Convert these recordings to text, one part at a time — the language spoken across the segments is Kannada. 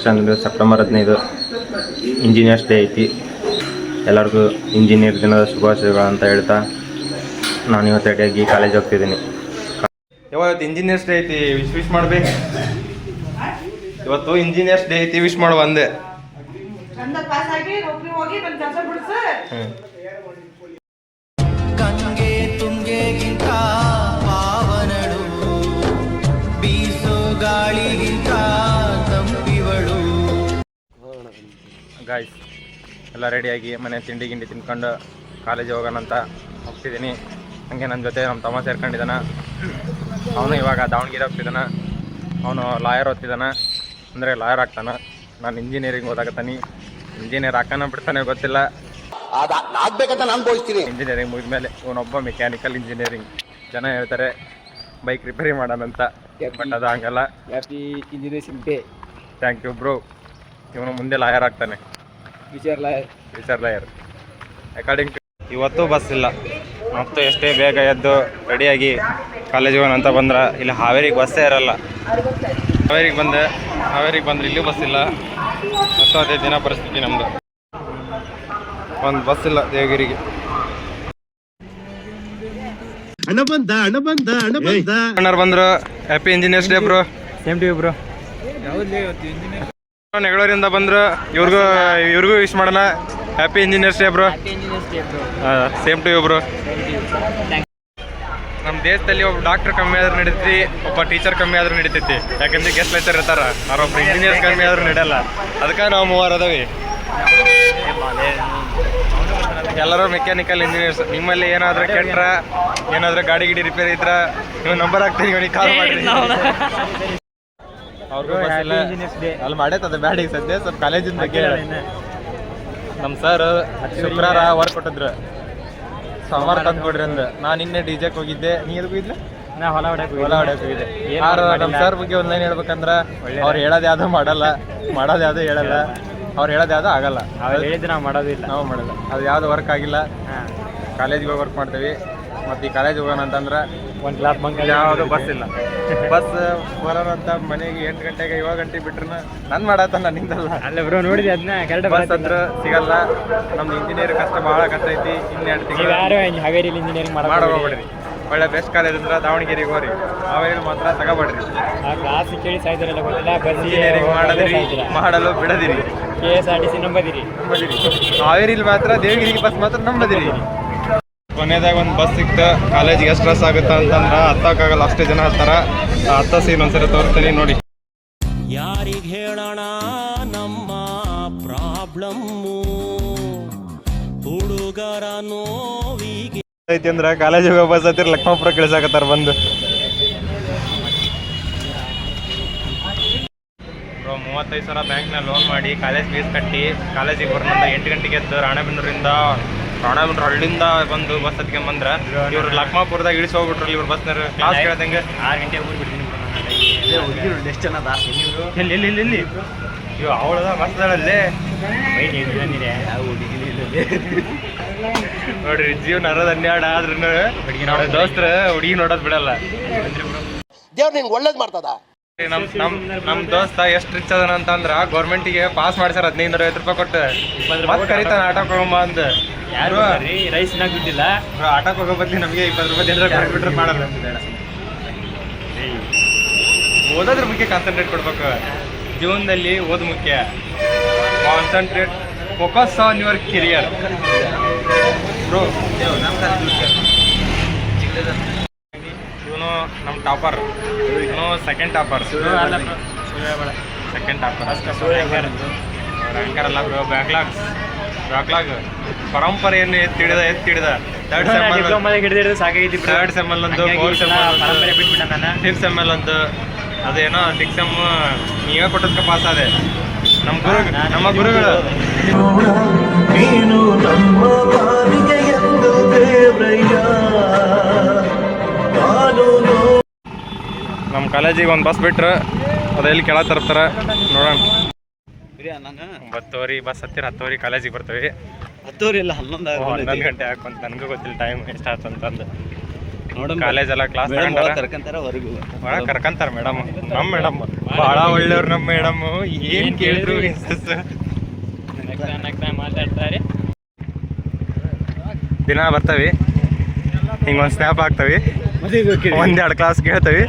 ನೆಕ್ಸ್ಟ್ ಅಂದ್ರೆ ಸೆಪ್ಟೆಂಬರ್ ಹದಿನೈದು ಇಂಜಿನಿಯರ್ಸ್ ಡೇ ಐತಿ. ಎಲ್ಲರಿಗೂ ಇಂಜಿನಿಯರ್ ದಿನದ ಶುಭಾಶಯಗಳು ಅಂತ ಹೇಳ್ತಾ ನಾನು ಇವತ್ತು ರೆಡಿಯಾಗಿ ಕಾಲೇಜ್ ಹೋಗ್ತಿದ್ದೀನಿ. ಇವತ್ತು ಇಂಜಿನಿಯರ್ಸ್ ಡೇ ಐತಿ ವಿಶ್ ವಿಶ್ ಮಾಡ್ಬೇಕು. ಇವತ್ತು ಇಂಜಿನಿಯರ್ಸ್ ಡೇ ಐತಿ ವಿಶ್ ಮಾಡುವ ಅಂದೆ ಚಂದ ಗಾಯ್ಸ್ ಎಲ್ಲ ರೆಡಿಯಾಗಿ ಮನೆ ತಿಂಡಿ ಗಿಂಡಿ ತಿನ್ಕೊಂಡು ಕಾಲೇಜಿಗೆ ಹೋಗೋಣ ಅಂತ ಹೋಗ್ತಿದ್ದೀನಿ. ಹಂಗೆ ನನ್ನ ಜೊತೆ ನಮ್ಮ ತಮ್ಮ ಸೇರ್ಕೊಂಡಿದ್ದಾನ. ಅವನು ಇವಾಗ ದಾವಣಗೆರೆ ಹೋಗ್ತಿದ್ದಾನ. ಅವನು ಲಾಯರ್ ಓದ್ತಿದ್ದಾನೆ. ಅಂದರೆ ಲಾಯರ್ ಆಗ್ತಾನ. ನಾನು ಇಂಜಿನಿಯರಿಂಗ್ ಓದಾಕತ್ತಾನಿ. ಇಂಜಿನಿಯರ್ ಹಾಕೋಣ ಬಿಡ್ತಾನೆ ಗೊತ್ತಿಲ್ಲ. ಇಂಜಿನಿಯರಿಂಗ್ ಆಗ್ಬೇಕಂತ ನಾನು ಬಯಸ್ತೀನಿ. ಇಂಜಿನಿಯರಿಂಗ್ ಮುಗಿದ್ಮೇಲೆ ಇವನೊಬ್ಬ ಮೆಕ್ಯಾನಿಕಲ್ ಇಂಜಿನಿಯರಿಂಗ್ ಜನ ಹೇಳ್ತಾರೆ ಬೈಕ್ ರಿಪೇರಿ ಮಾಡೋಣಂತ ಬಟ್ ಅದು ಹಂಗಲ್ಲ. Engineering day thank you bro ಇವನು ಮುಂದೆ ಲಾಯರ್ ಆಗ್ತಾನೆ. ವಿಚಾರ ಟು ಲಾಯರ್ ಅಕಾರ್ಡಿಂಗ್ ಇವತ್ತು ಬಸ್ ಇಲ್ಲ. ಮತ್ತು ಎಷ್ಟೇ ಬೇಗ ಎದ್ದು ರೆಡಿಯಾಗಿ ಕಾಲೇಜಿಗೆ ಹೋಗೋಣ ಅಂತ ಬಂದ್ರೆ ಇಲ್ಲಿ ಹಾವೇರಿಗೆ ಬಸ್ಸೇ ಇರಲ್ಲ. ಹಾವೇರಿಗೆ ಬಂದೆ ಹಾವೇರಿಗೆ ಬಂದ್ರೆ ಇಲ್ಲೂ ಬಸ್ ಇಲ್ಲ. ಮತ್ತು ಅದೇ ದಿನ ಪರಿಸ್ಥಿತಿ ನಮ್ಮದು ಒಂದು ಬಸ್ ಇಲ್ಲ ದೇವಗಿರಿಗೆ. ಹಣ ಬಂದ ಹಣ ಬಂದ ಹಣ ಬಂದ ಅಣ್ಣರು ಬಂದರು happy engineers day bro same day bro ನೆಗಳೂರಿಂದ ಬಂದ್ರು ಇವ್ರಿಗೂ ಇವ್ರಿಗೂ ವಿಶ್ ಮಾಡೋಣ. Happy engineers day bro same to you bro ನಮ್ಮ ದೇಶದಲ್ಲಿ ಒಬ್ಬ ಡಾಕ್ಟರ್ ಕಮ್ಮಿ ಆದ್ರೂ ನಡೀತೈತಿ ಒಬ್ಬ ಟೀಚರ್ ಕಮ್ಮಿ ಆದ್ರೂ ನಡೀತೈತಿ. ಯಾಕಂದ್ರೆ ಗೆಸ್ಟ್ ಲೆಕ್ಚರ್ ಇರ್ತಾರ. ಅವ್ರೊಬ್ಬ ಇಂಜಿನಿಯರ್ಸ್ ಕಮ್ಮಿ ಆದ್ರೂ ನಡೆಯಲ್ಲ. ಅದಕ್ಕೆ ನಾವು ಮೂವರ್ ಅದಾವಿ. ಎಲ್ಲರೂ ಮೆಕ್ಯಾನಿಕಲ್ ಇಂಜಿನಿಯರ್ಸ್ ನಿಮ್ಮಲ್ಲಿ ಏನಾದ್ರೂ ಕೆಟ್ರ ಏನಾದ್ರೂ ಗಾಡಿ ಗಿಡಿ ರಿಪೇರಿ ಇದ್ರ ನೀವು ನಂಬರ್ ಹಾಕ್ತೀನಿ ಇವನಿಗೆ ಕಾಲ್ ಮಾಡ್ರಿ. ಅವ್ರಿಗೂ. ಅಲ್ಲಿ ಮಾಡೈತದ ಬ್ಯಾಡ ಈಗ ಸದ್ಯ ಸ್ವಲ್ಪ ಕಾಲೇಜಿನ ಬಗ್ಗೆ. ನಮ್ಮ ಸರ್ ಶುಕ್ರವಾರ ವರ್ಕ್ ಕೊಟ್ಟಿದ್ರು. ಸೋಮವಾರ ತಂದು ಕೊಡ್ರಿ ಅಂದ. ನಾನು ನಿನ್ನೆ ಡಿ ಜೆಗೆ ಹೋಗಿದ್ದೆ. ನೀ ಎಲ್ಲಿ ಹೋಗಿದ್ಲ? ನಾ ಹೊಲ ಹೊಡಕ್ ಹೊಲ ಹೊಡ್ಯಕ್ ಹೋಗಿದ್ದೆ. ಯಾರು ನಮ್ಮ ಸರ್ ಬಗ್ಗೆ ಒಂದು ಲೈನ್ ಹೇಳ್ಬೇಕಂದ್ರ ಅವ್ರು ಹೇಳೋದು ಯಾವ್ದು ಮಾಡಲ್ಲ. ಮಾಡೋದು ಯಾವ್ದು ಹೇಳಲ್ಲ. ಅವ್ರು ಹೇಳೋದು ಯಾವ್ದು ಆಗಲ್ಲ. ಹೇಳಿದ್ರೆ ನಾವು ಮಾಡೋದಿಲ್ಲ. ನಾವು ಮಾಡಲ್ಲ. ಅದು ಯಾವ್ದು ವರ್ಕ್ ಆಗಿಲ್ಲ. ಕಾಲೇಜ್ಗೆ ಕಾಲೇಜಿಗೆ ಹೋಗಿ ವರ್ಕ್ ಮಾಡ್ತೀವಿ. ಮತ್ತು ಈ ಕಾಲೇಜಿಗೆ ಹೋಗೋಣ ಅಂತಂದ್ರೆ ಒಂದು ಕ್ಲಾಸ್ ಬಂಕ್ ಯಾವುದು ಬಸ್ ಇಲ್ಲ. ಬಸ್ ಬರೋರಂತ ಅಂತ ಮನೆಗೆ ಎಂಟು ಗಂಟೆಗೆ ಏಳು ಗಂಟೆಗೆ ಬಿಟ್ರು ನನ್ ಮಾಡತ್ತ ನಿಂದಲ್ಲ ಅಲ್ಲ ಬ್ರೋ ನೋಡಿದೆ ಅದನ್ನ? ಕರೆಕ್ಟ್ ಬಸ್ ಅಂದ್ರೆ ಸಿಗಲ್ಲ. ನಮ್ದು ಇಂಜಿನಿಯರ್ ಕಷ್ಟ ಭಾಳ ಕಷ್ಟ ಐತಿ. ಇನ್ನೆರಡು ತಿಂಗಳು ಯಾರು ಹಾವೇರಿಲಿ ಇಂಜಿನಿಯರಿಂಗ್ ಮಾಡೋ ಮಾಡೋ ಒಳ್ಳೆ ಬೆಸ್ಟ್ ಕಾಲೇಜ್ ಅಂದ್ರೆ ದಾವಣಗೆರೆಗೆ ಹೋಗ್ರಿ. ಹಾವೇರಿ ಮಾತ್ರ ತಗೋಬೇಡ್ರಿ. ಕ್ಲಾಸ್ ಕೇಳಿ ಸಾಯ್ತಿರಲ್ಲ ಗೊತ್ತಿಲ್ಲ. ಬಸ್ ಇಂಜಿನಿಯರಿಂಗ್ ಮಾಡಿದ್ರಿ ಮಾಡಲು ಬಿಡದಿರಿ. K S R T C ನಂಬದಿರಿ. ನಂಬದಿರಿ. ಹಾವೇರಿಲಿ ಮಾತ್ರ ದೇವಗಿರಿಗೆ ಬಸ್ ಮಾತ್ರ ನಂಬದಿರಿ. ಕೊನೆದಾಗ ಒಂದು ಬಸ್ ಸಿಕ್ತ ಕಾಲೇಜಿಗೆ ಎಷ್ಟು ಸ್ಟ್ರೆಸ್ ಆಗುತ್ತಾ ಅಂತಂದ್ರೆ ಹತ್ತಕ್ಕಾಗಲ್ಲ ಅಷ್ಟೇ ಜನ ಹತ್ತಾರ. ಹತ್ತ ಸೀನ್ ಒಂದ್ಸರಿ ತೋರಿಸ್ತೀನಿ ನೋಡಿ. ಯಾರಿಗೆ ಹೇಳೋಣ ನಮ್ಮ ಪ್ರಾಬ್ಲಮ್ಮು? ಹುಡುಗರ ನೋವಿಗೆ ಐತಿ ಅಂದ್ರ ಕಾಲೇಜಿಗೆ ಹೋಗೋ ಬಸ್ ಹತ್ತಿರ ಲಕ್ಷ್ಮಪುರ ಕಳಿಸಾಕತ್ತಾರ ಬಂದು. ಬ್ರೋ ಮೂವತ್ತೈದು ಸಾವಿರ ಬ್ಯಾಂಕ್ನ ಲೋನ್ ಮಾಡಿ ಕಾಲೇಜ್ ಫೀಸ್ ಕಟ್ಟಿ ಕಾಲೇಜಿಗೆ ಬರೋಣ ಎಂಟು ಗಂಟೆಗೆ ಎದ್ದು ರಾಣೆಬೆನ್ನೂರಿಂದ ರಾಣೆಬೆನ್ನೂರು ಹಳ್ಳಿಂದ ಬಂದು ಬಸ್ ಹತ್ಕೊಂಡ್ ಬಂದ್ರ ಇವ್ರು ಲಕ್ಮಾಪುರದಾಗ ಇಳಿಸಿ ಹೋಗ್ಬಿಟ್ರು ಇವ್ರ ಬಸ್ನವ್ರು ಕ್ಲಾಸ್ ಕೇಳ್ದಂಗೆ ಆರು ಗಂಟೆಗೆ ಹೋಗ್ಬಿಡ್ತೀನಿ ಬಿಡ್ತೀನಿ ಎಷ್ಟು ಜನ ಎಲ್ಲಿ ಎಲ್ಲಿ ಎಲ್ಲಿ ಎಲ್ಲಿ? ಇವ್ ಅವಳದ ಬಸ್ದಳಲ್ಲೇ ನೋಡ್ರಿ ಜೀವನ ಅರೋದ್ ಹನ್ನೆರಡು ಆದ್ರೂ ನೋಡ ದೋಸ್ತ್ರ ಹುಡುಗಿ ನೋಡೋದ್ ಬಿಡಲ್ಲ. ದೇವ್ರು ನಿಂಗೆ ಒಳ್ಳೇದ್ ಮಾಡ್ತದ? ನಮ್ ನಮ್ ನಮ್ ದೋಸ್ತ ಎಷ್ಟ್ ರಿಚ್ ಅದನ ಅಂತಂದ್ರ ಗೌರ್ಮೆಂಟಿಗೆ ಪಾಸ್ ಮಾಡ್ಸಾರ ಹದಿನೈದು ಐವತ್ತು ರೂಪಾಯಿ ಕೊಟ್ಟು. ಮತ್ತೆ ಕರಿತಾನ ಆಟೋ ಅಂದ. ಯಾರು ರೀ ರೈಸ್ ದುಡ್ಡಿಲ್ಲ ಬ್ರೋ, ಆಟೋಕ್ ಹೋಗೋ ಬದ್ಲಿ ನಮಗೆ ಇಪ್ಪತ್ತು ರೂಪಾಯಿ ಏನಾರ ಬಿಟ್ರೆ ಮಾಡಲ್ಲ ಓದೋದ್ರ ಬಗ್ಗೆ ಕಾನ್ಸಂಟ್ರೇಟ್ ಕೊಡ್ಬೇಕು. ಜೀವನದಲ್ಲಿ ಓದ್ ಮುಖ್ಯ. Concentrate focus on your career bro ಇವನು ನಮ್ಮ ಟಾಪರ್ ಇವನು ಸೆಕೆಂಡ್ ಟಾಪರ್ ಸೆಕೆಂಡ್ ಟಾಪರ್ ಅಷ್ಟೇ ಸೂರ್ಯ ಅಲ್ಲ ಬ್ರೋ ಬ್ಯಾಕ್ಲಾಗ್ ಪರಂಪರೆಯನ್ನು ಎತ್ತಿಡಿದ ಎತ್ತಿಡಿದ ಥರ್ಡ್ ಸೆಮ್ ಡಿಪ್ಲೊಮಾದಾಗ ಹಿಡಿದಿರೋದು ಸಾಕಾಗೈತಿ. ಥರ್ಡ್ ಸೆಮ್ ಅಲ್ಲೊಂದು ಫೋರ್ತ್ ಸೆಮ್ ಪರಂಪರೆ ಬಿಟ್ಬಿಟ್ಟ ನಾನು. ಫಿಫ್ತ್ ಸೆಮ್ ಒಂದು ಅದೇನೋ ಸಿಕ್ಸ್ ಸೆಮ್ ನೀವೇ ಕೊಟ್ಟದ್ಕ ಪಾಸ್ ಆದೆ. ನಮ್ಮ ಗುರು ನಮ್ಮ ಗುರುಗಳು. ನೀನು ನಮ್ಮ ಬಾವಿಗೆ ಎಂದು ದೇವ್ರಯ್ಯ. ನಮ್ಮ ಕಾಲೇಜಿಗೆ ಒಂದು ಬಸ್ ಬಿಟ್ರೆ ಅದು ಎಲ್ಲಿ ಕೆಳಗೆ ತರ್ತಾರ. ನೋಡೋಣ. ಒಂಬತ್ತುವರೆ ಬಸ್ ಹತ್ತಿರ ಹತ್ತುವರೆ ಕಾಲೇಜಿಗೆ ಬರ್ತೇವೆ. ಹತ್ತುವರೆ ಇಲ್ಲ ಹನ್ನೊಂದು ಹನ್ನೊಂದು ಗಂಟೆ ಹಾಕೊಂತ ನನಗೂ ಗೊತ್ತಿಲ್ಲ ಟೈಮ್ ಎಷ್ಟಾಯ್ತು ಅಂತಂದು ಕಾಲೇಜ್ ಎಲ್ಲ ಕ್ಲಾಸ್ ಕರ್ಕಂತಾರ ಹೊರಗು. ಒಳ ಕರ್ಕಂತಾರ ಮೇಡಮ್. ನಮ್ಮ ಮೇಡಮ್ ಬಹಳ ಒಳ್ಳೆಯವ್ರು ನಮ್ಮ ಮೇಡಮ್. ಏನ್ ಕೇಳಿದ್ರು ಮಾತಾಡ್ತಾರೆ ದಿನ ಬರ್ತವಿ. ಹಿಂಗೊಂದು ಸ್ನ್ಯಾಪ್ ಹಾಕ್ತವಿ. ಒಂದೆರಡು ಕ್ಲಾಸ್ ಕೇಳ್ತವಿ.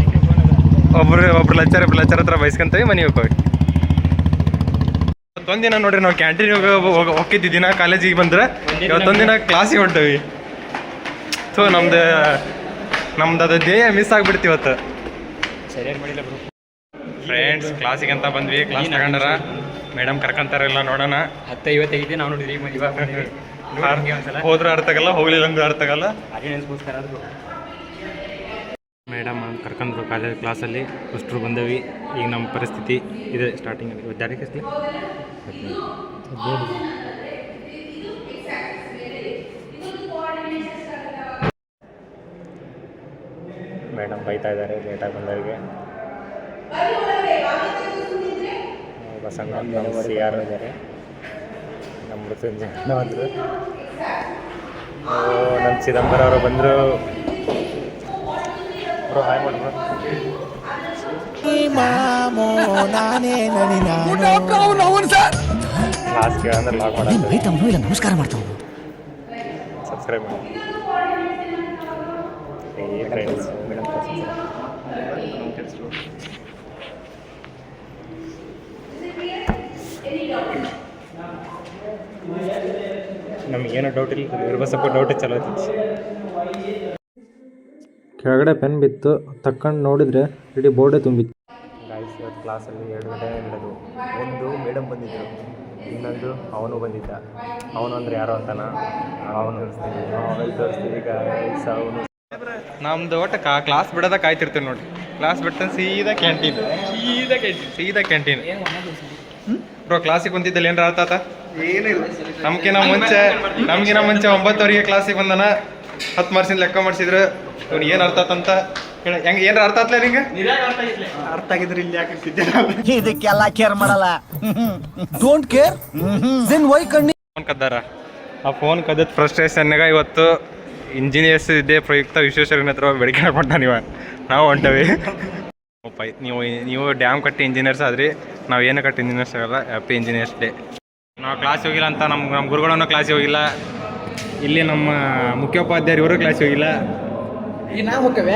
ಒಬ್ರು ಒಬ್ರು ಲಚ್ಚರ್ ಒಬ್ರು ಲಚ್ಚರ್ ಹತ್ರ ಬೈಸ್ಕೊಂತವಿ ಮನೆಗೆ ಹೋಗ್ತವಿ. ಇವತ್ತೊಂದಿನ ನೋಡ್ರಿ ನಾವು ಕ್ಯಾಂಟೀನ್ ಹೋಗಿದ್ದಿ ದಿನ ಕಾಲೇಜಿಗೆ ಬಂದ್ರೆ. ಇವತ್ತೊಂದಿನ ಕ್ಲಾಸಿಗೆ ಹೊಂಟವಿ. ಸೊ ನಮ್ದು ನಮ್ದು ಅದು ಧ್ಯೇಯ ಮಿಸ್ ಆಗ್ಬಿಡ್ತಿ ಇವತ್ತು. ಸರಿಯಾಗಿ ಮಾಡಿಲ್ಲ ಬ್ರೋ ಫ್ರೆಂಡ್ಸ್ ಕ್ಲಾಸಿಗೆ ಅಂತ ಬಂದ್ವಿ. ಕ್ಲಾಸ್ ತಗೊಂಡಾರ? ಮೇಡಮ್ ಕರ್ಕೊಂತಾರಲ್ಲ ನೋಡೋಣ. ಹತ್ತು ಐವತ್ತೈದು ನಾವು ನೋಡಿದ್ರಿ ಇವಾಗ ಹೋದ್ರೆ ಅರ್ಥಗಲ್ಲ ಹೋಗ್ಲಿಲ್ಲ ಅಂದ್ರೆ ಅರ್ಥಗಲ್ಲ ಮೇಡಮ್ ಕರ್ಕೊಂಡ್ರು ಕಾಲೇಜ್ ಕ್ಲಾಸಲ್ಲಿ ಅಷ್ಟರು ಬಂದವಿ. ಈಗ ನಮ್ಮ ಪರಿಸ್ಥಿತಿ ಇದೆ. ಸ್ಟಾರ್ಟಿಂಗ್ ವಿದ್ಯಾರ್ಥಿ ಎಷ್ಟಲಿ ಮೇಡಮ್ ಬೈತಾ ಇದ್ದಾರೆ ಲೇಟಾಗಿ ಬಂದವರಿಗೆ ಬಸಣ್ಣ ನಮ್ಮ ಸಿ ಆರ್ ಇದ್ದಾರೆ. ನಮ್ಮ ಮೃತ್ಯುಂಜಯ ಬಂದರು ನಮ್ಮ ಚಿದಂಬರ ಅವರು ಬಂದರು. ಬ್ರೋ, ಹಾಯ್ ಮಾಡಿ ಬ್ರೋ ಕ್ಲಾಸ್ ಕೇಳಂದ್ರೆ ಲಾಗ್ ಮಾಡೋದು ನಮಸ್ಕಾರ ಮಾಡ್ತಾವ ಸಬ್ಸ್ಕ್ರೈಬ್ ಮಾಡಿ. ಏ ಫ್ರೆಂಡ್ಸ್ ಮೇಡಮ್ ನಮಗೇನೋ ಡೌಟ್ ಇಲ್ಲ ಸ್ವಲ್ಪ ಡೌಟ್ ಚಲೋ ಐತಿ. ಕೆಳಗಡೆ ಪೆನ್ ಬಿತ್ತು ತಕ್ಕಂಡು ನೋಡಿದ್ರೆ ಇಡೀ ಬೋರ್ಡೇ ತುಂಬಿತ್ತು. ಕ್ಲಾಸಲ್ಲಿ ಎರಡು ಗಂಟೆ ನಡೆದು ಒಂದು ಮೇಡಮ್ ಬಂದಿದ್ದರು ಇನ್ನೊಂದು ಅವನು ಬಂದಿದ್ದ. ಅವನು ಅಂದರೆ ಯಾರೋ ಅಂತಾನ? ಅವನು ಮೊಬೈಲ್ ತೋರಿಸ್ತೀವಿ ಈಗ ಅವನು. ನಮ್ದು ಒಟ್ಟು ಕಾ ಕ್ಲಾಸ್ ಬಿಡೋದ ಕಾಯ್ತಿರ್ತೀವಿ ನೋಡಿ ಕ್ಲಾಸ್ ಬಿಟ್ಟು ಸೀದಾ ಕ್ಯಾಂಟೀನ್ ಸೀದಾ ಕ್ಯಾಂಟೀನ್ ಸೀದಾ ಕ್ಯಾಂಟೀನ್ ಬ್ರೋ ಕ್ಲಾಸಿಗೆ ಬಂದಿದ್ದಲ್ಲಿ ಏನಾರ ಅರ್ಥ ಆತ? ಏನಿಲ್ಲ. ನಮ್ಗಿನ ಮುಂಚೆ ನಮ್ಗಿನ ಮುಂಚೆ ಒಂಬತ್ತುವರೆಗೆ ಕ್ಲಾಸಿಗೆ ಬಂದನ. ಹತ್ತು ಮಾರ್ಸಿನ ಲೆಕ್ಕ ಮಾಡಿಸಿದ್ರು. ಇವ್ನು ಏನು ಅರ್ಥ ಆತಂತ? ಹೇಳ ಹೆಂಗೆ ಏನಾರ ಅರ್ಥ ಆತ್ಲ ನಿಂಗೆ? ಅರ್ಥ ಆಗಿದ್ರೆ ಇಲ್ಲಿ ಯಾಕೆ ಇದಕ್ಕೆಲ್ಲ ಕೇರ್ ಮಾಡಲ್ಲ. ಡೋಂಟ್ ಕೇರ್ ದೆನ್ ವೈ ಕಣ್ಣಿ ಫೋನ್ ಕದ್ದಾರ. ಆ ಫೋನ್ ಕದ್ದದ ಫ್ರಸ್ಟ್ರೇಷನ್ನಾಗ ಇವತ್ತು ಇಂಜಿನಿಯರ್ಸ್ ಇದ್ದೇ ಪ್ರಯುಕ್ತ ವಿಶ್ವೇಶ್ವರನ ಹತ್ರ ಬೆಳಗ್ಗೆ ಕೊಟ್ಟ ನೀವ ನಾವು ಹೊಂಟವಿ. ನೀವು ನೀವು ಡ್ಯಾಮ್ ಕಟ್ಟಿ ಇಂಜಿನಿಯರ್ಸ್ ಆದ್ರಿ. ನಾವು ಏನು ಕಟ್ಟಿ ಇಂಜಿನಿಯರ್ಸ್ ಆಗಲ್ಲ ಹ್ಯಾಪಿ ಇಂಜಿನಿಯರ್ಸ್ ಡೇ ನಾವು ಕ್ಲಾಸ್ ಹೋಗಿಲ್ಲ ಅಂತ ನಮ್ಮ ನಮ್ಮ ಗುರುಗಳನ್ನೂ ಕ್ಲಾಸಿಗೆ ಹೋಗಿಲ್ಲ. ಇಲ್ಲಿ ನಮ್ಮ ಮುಖ್ಯೋಪಾಧ್ಯಾಯರು ಇವರು ಕ್ಲಾಸಿಗೆ ಹೋಗಿಲ್ಲ.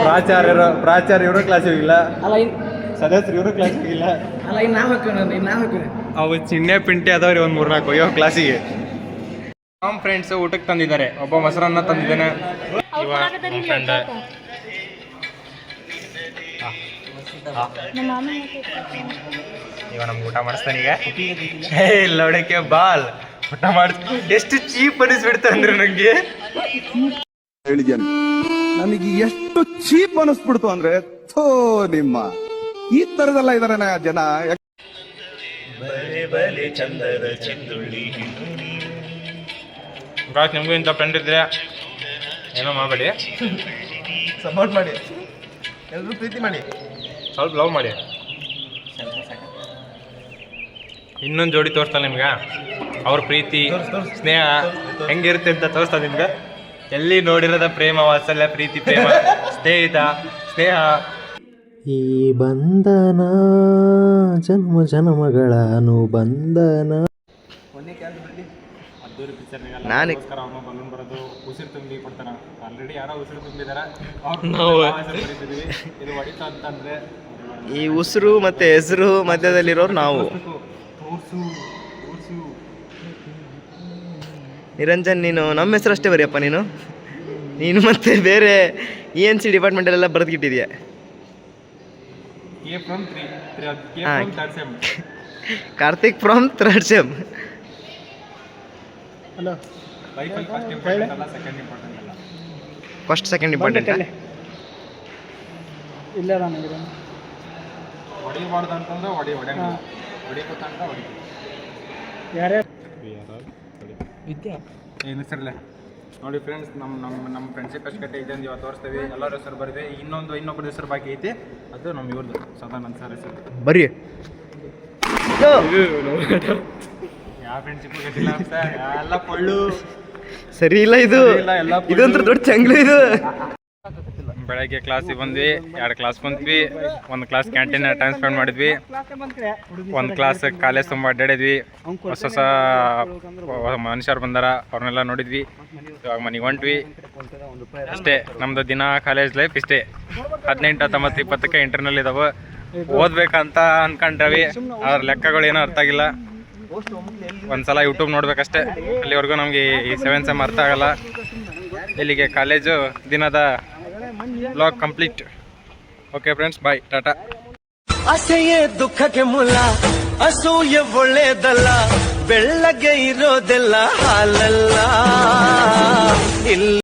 ಪ್ರಾಚಾರ್ಯರು ಪ್ರಾಚಾರ್ಯರು ಕ್ಲಾಸ್ ಹೋಗಿಲ್ಲ ಸದಸ್ಯರು ಇವರು ಕ್ಲಾಸ್ ಹೋಗಿಲ್ಲ ಅಲ್ಲ ಇನ್ನು ನಾವು ಹಾಕೋಣ ನಾವು ಹೋಗ್ತೇವೆ ಅವು ಚಿಣ್ಣೆ ಪಿಂಟೆ ಅದಾವ್ರಿ ಒಂದು ಮೂರ್ನಾಲ್ಕು ಅಯ್ಯೋ ಕ್ಲಾಸಿಗೆ ನಮ್ಮ ಫ್ರೆಂಡ್ಸ್ ಊಟಕ್ಕೆ ತಂದಿದ್ದಾರೆ. ಒಬ್ಬ ಮೊಸರನ್ನ ತಂದಿದ್ದಾನೆ. ಇವ ಫ್ರೆಂಡ್ ಇವ ನಮ್ಗೆ ಊಟ ಮಾಡಿಸ್ತಾನೆ ಈಗ. ಹೇ ಲೋಡಕ್ಕೆ ಬಾಲ್. ಊಟ ಮಾಡಿಸ್ ಎಷ್ಟು ಚೀಪ್ ಅಂದ್ರೆ ನನಗೆ ಹೇಳಿದ್ಯಾನೆ? ನನಗೆ ಎಷ್ಟು ಚೀಪ್ ಅನಿಸ್ಬಿಡ್ತು ಅಂದ್ರೆ ಥೋ ನಿಮ್ಮ. ಈ ತರದೆಲ್ಲ ಇದಾರೆ ಜನ. ಗಾಯ್ಸ್ ನಿಮಗೂ ಇಂಥ ಫ್ರೆಂಡ್ ಇದ್ರೆ ಏನೋ ಮಾಡಬೇಡಿ. ಸಪೋರ್ಟ್ ಮಾಡಿ. ಎಲ್ಲರೂ ಪ್ರೀತಿ ಮಾಡಿ. ಸ್ವಲ್ಪ ಲವ್ ಮಾಡಿ. ಇನ್ನೊಂದು ಜೋಡಿ ತೋರಿಸ್ತಾ ನಿಮ್ಗೆ. ಅವ್ರ ಪ್ರೀತಿ ಸ್ನೇಹ ಹೆಂಗಿರುತ್ತೆ ಅಂತ ತೋರಿಸ್ತಾ ನಿಮ್ಗೆ. ಎಲ್ಲಿ ನೋಡಿರದ ಪ್ರೇಮ ವಾತ್ಸಲ್ಯ ಪ್ರೀತಿ ಪ್ರೇಮ ಸ್ನೇಹಿತ ಸ್ನೇಹ? ಈ ಬಂಧನ ಜನ್ಮ ಜನ್ಮಗಳ ಅನುಬಂಧನ. ನಾನು ಬಲೂನ್ ಬರೋದು. ಉಸಿರು ತುಂಬಿ ಕೊಡ್ತಾನ. ಆಲ್ರೆಡಿ ಯಾರೋ ಉಸಿರು ತುಂಬಿದಾರ. ಇದು ಹೊಡಿತಾ ಅಂತಂದ್ರೆ ಈ ಉಸಿರು ಮತ್ತೆ ಹೆಸರು ಮಧ್ಯದಲ್ಲಿರೋರು ನಾವು. ನಿರಂಜನ್ ನೀನು ನಮ್ಮ ಹೆಸರು ಅಷ್ಟೇ ಬರೆಯಪ್ಪ ನೀನು. ನೀನು ಮತ್ತೆ ಬೇರೆ ಇ ಎನ್ ಸಿ ಡಿಪಾರ್ಟ್ಮೆಂಟಲ್ಲೆಲ್ಲ ಬರೆದ್ಕಿಟ್ಟಿದ್ಯಾ sem Karthik from third sem first important ಅಲ್ಲ ಸೆಕೆಂಡ್ ಇಂಪಾರ್ಟೆಂಟ್ ಅಲ್ಲ ಫಸ್ಟ್ ಸೆಕೆಂಡ್ ಇಂಪಾರ್ಟೆಂಟ್ ಹೊಡಿಬಾರ್ದು ಅಂತಂದ್ರೆ ಹೊಡಿ ಹೊಡೆಯಂಗ ಹೊಡಿಬೇಕಂತ ಹೊಡಿ. ವಿದ್ಯಾ ಏನು ಹೆಸರಲ್ಲೇ ನೋಡಿ ಫ್ರೆಂಡ್ಸ್ ನಮ್ಮ ನಮ್ಮ ನಮ್ಮ ಫ್ರೆಂಡ್ಶಿಪ್ ಎಷ್ಟು ಕಟ್ಟೆ ಐತೆ ಅಂತ ಇವತ್ತು ತೋರಿಸ್ತೇವೆ. ಎಲ್ಲರ ಹೆಸರು ಬರಿದೆ. ಇನ್ನೊಂದು ಇನ್ನೊಬ್ಬರ ಹೆಸರು ಬಾಕಿ ಐತಿ. ಅದು ನಮ್ಮ ಇವ್ರದ್ದು ಸದಾನಂದ ಸರ್ ಹೆಸರು. ಬರ್ರಿ. ಯಾವ ಫ್ರೆಂಡ್ಶಿಪ್ ಕಟ್ಟಿಲ್ಲ ಸರ್ ಎಲ್ಲ ಕೊಳ್ಳು ಸರಿ ಇಲ್ಲ ಇದು. ಇಲ್ಲ, ಎಲ್ಲ ದೊಡ್ಡ ಚಂಗ್ಲು ಇದು. ಬೆಳಗ್ಗೆ ಕ್ಲಾಸಿಗೆ ಬಂದ್ವಿ, ಎರಡು ಕ್ಲಾಸ್ ಕುಂತ್ವಿ, ಒಂದು ಕ್ಲಾಸ್ ಕ್ಯಾಂಟೀನ್ ಟೈಮ್ ಸ್ಪೆಂಡ್ ಮಾಡಿದ್ವಿ. ಒಂದು ಕ್ಲಾಸ್ ಕಾಲೇಜ್ ತುಂಬ ಅಡ್ಡಾಡಿದ್ವಿ. ಹೊಸ ಹೊಸ ಮನುಷ್ಯರು ಬಂದಾರ, ಅವ್ರನ್ನೆಲ್ಲ ನೋಡಿದ್ವಿ. ಇವಾಗ ಮನೆಗೆ ಹೊಂಟ್ವಿ. ಅಷ್ಟೇ, ನಮ್ದು ದಿನ ಕಾಲೇಜ್ ಲೈಫ್ ಇಷ್ಟೇ. ಹದಿನೆಂಟು, ಹತ್ತೊಂಬತ್ತು, ಇಪ್ಪತ್ತಕ್ಕೆ ಇಂಟರ್ನಲ್ ಇದಾವೆ. ಓದ್ಬೇಕಂತ ಅನ್ಕೊಂಡ್ರವಿ. ಅವ್ರ ಲೆಕ್ಕಗಳು ಏನೂ ಅರ್ಥ ಆಗಿಲ್ಲ. ಒಂದ್ಸಲ ಯೂಟ್ಯೂಬ್ ನೋಡ್ಬೇಕಷ್ಟೇ. ಅಲ್ಲಿವರೆಗೂ ನಮಗೆ ಈ ಸೆವೆನ್ ಸೆಮ್ ಅರ್ಥ ಆಗಲ್ಲ. ಇಲ್ಲಿಗೆ ಕಾಲೇಜು ದಿನದ blog complete okay friends bye tata ಅಸೆಯೇ ದುಃಖಕ್ಕೆ ಮೂಲ ಅಸೂಯೆ ಒಳ್ಳೇದಲ್ಲ ಬೆಳ್ಳಗೆ ಇರೋದೆಲ್ಲ ಹಾಲಲ್ಲ ಇಲ್ಲ